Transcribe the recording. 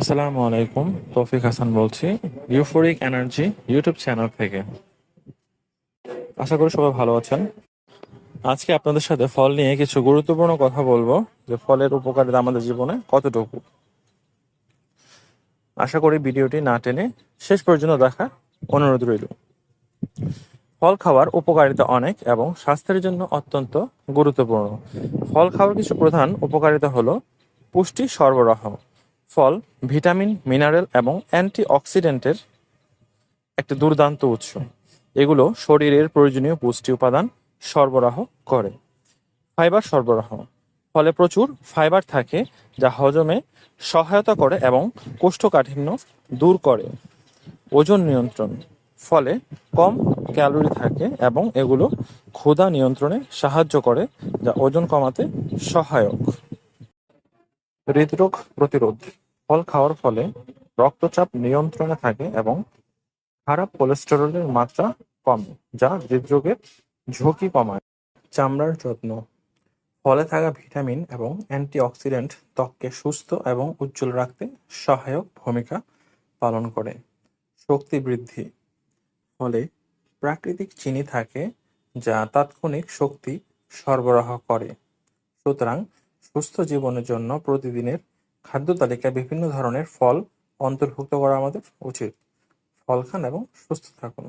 আসসালামু আলাইকুম, তৌফিক হাসান বলছি, ইউফোরিক এনার্জি ইউটিউব চ্যানেল থেকে। আশা করি সবাই ভালো আছেন। আজকে আপনাদের সাথে ফল নিয়ে কিছু গুরুত্বপূর্ণ কথা বলব, যে ফলের উপকারিতা আমাদের জীবনে কতটুকু। আশা করি ভিডিওটি না টেনে শেষ পর্যন্ত দেখা অনুরোধ রইল। ফল খাওয়ার উপকারিতা অনেক এবং স্বাস্থ্যের জন্য অত্যন্ত গুরুত্বপূর্ণ। ফল খাওয়ার কিছু প্রধান উপকারিতা হলো পুষ্টি সরবরাহ। ফল, ভিটামিন, মিনারেল এবং অ্যান্টিঅক্সিডেন্টের একটি দুর্দান্ত উৎস। এগুলো শরীরের প্রয়োজনীয় পুষ্টি উপাদান সরবরাহ করে। ফাইবার সরবরাহ। ফলে প্রচুর ফাইবার থাকে যা হজমে সহায়তা করে এবং কোষ্ঠকাঠিন্য দূর করে। ওজন নিয়ন্ত্রণ। ফলে কম ক্যালোরি থাকে এবং এগুলো ক্ষুধা নিয়ন্ত্রণে সাহায্য করে, যা ওজন কমাতে সহায়ক। হৃদরোগ প্রতিরোধ। ফল খাওয়ার ফলে রক্তচাপ নিয়ন্ত্রণে থাকে এবং খারাপ কোলেস্টেরলের মাত্রা কমে, যা হৃদরোগের ঝুঁকি কমায়। চামড়ার যত্ন, ফলে থাকা ভিটামিন এবং অ্যান্টিঅক্সিডেন্ট ত্বককে সুস্থ এবং উজ্জ্বল রাখতে সহায়ক ভূমিকা পালন করে। শক্তি বৃদ্ধি, ফলে প্রাকৃতিক চিনি থাকে যা তাৎক্ষণিক শক্তি সরবরাহ করে। সুতরাং সুস্থ জীবনের জন্য প্রতিদিনের খাদ্য তালিকায় বিভিন্ন ধরনের ফল অন্তর্ভুক্ত করা আমাদের উচিত। ফল খান এবং সুস্থ থাকুন।